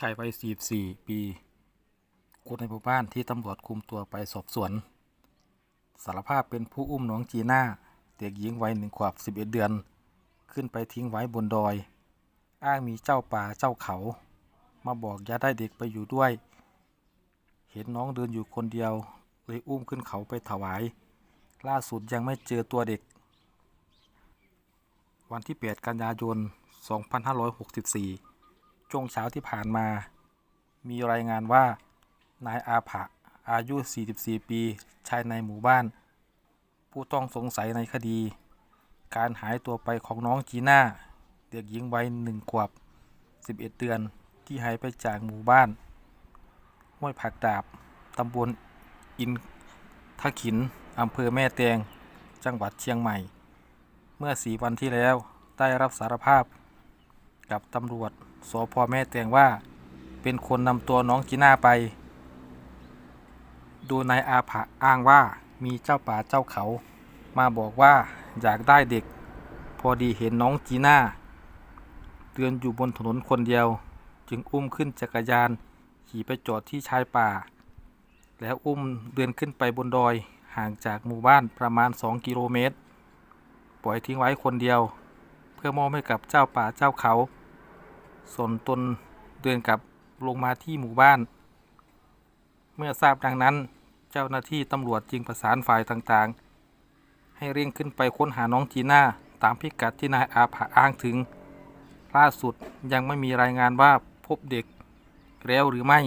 ชายวัย44 ปีคนในหมู่บ้านที่ตำรวจคุมตัวไปสอบสวน สารภาพเป็นผู้อุ้มน้องจีน่าเด็กหญิงวัยหนึ่งขวบ 11 เดือน ขึ้นไปทิ้งไว้บนดอย อ้างมีเจ้าป่าเจ้าเขา มาบอกอย่าได้เด็กไปอยู่ด้วย เห็นน้องเดินอยู่คนเดียว เลยอุ้มขึ้นเขาไปถวาย ล่าสุดยังไม่เจอตัวเด็ก วันที่ 8 กันยายน 2564 ช่วงเช้าที่ผ่านมา มีรายงานว่า นายอาผะอายุ 44 ปี ชายในหมู่บ้าน ผู้ต้องสงสัยในคดี การหายตัวไปของน้องจีน่า เด็กหญิงวัยหนึ่งขวบ 11 เดือนที่หายไปจากหมู่บ้านห้วยผักดาบ ตำบลอินทขิน อำเภอแม่แตง จังหวัดเชียงใหม่ เมื่อสีวันที่แล้วได้รับสารภาพกับตำรวจ สพแม่แตงว่าเป็นคนนำตัวน้องจีน่าไป โดยนายอาผะอ้างว่ามีเจ้าป่าเจ้าเขา มาบอกว่าอยากได้เด็ก พอดีเห็นน้องจีน่าเดินอยู่บนถนนคนเดียว จึงอุ้มขึ้นจักรยานขี่ไปจอดที่ชายป่า แล้วอุ้มเดินขึ้นไปบนดอยห่างจากหมู่บ้านประมาณ 2 กิโลเมตร ปล่อยทิ้งไว้คนเดียว เพื่อมอบให้กับเจ้าป่าเจ้าเขา ส่วนตนเดินกลับลงมาที่หมู่บ้าน เมื่อทราบดังนั้น เจ้าหน้าที่ตำรวจจึงประสานฝ่ายต่างๆ ให้เร่งขึ้นไปค้นหาน้องจีน่าตามพิกัดที่นายอาผะอ้างถึง ล่าสุดยังไม่มีรายงานว่าพบเด็กแล้วหรือไม่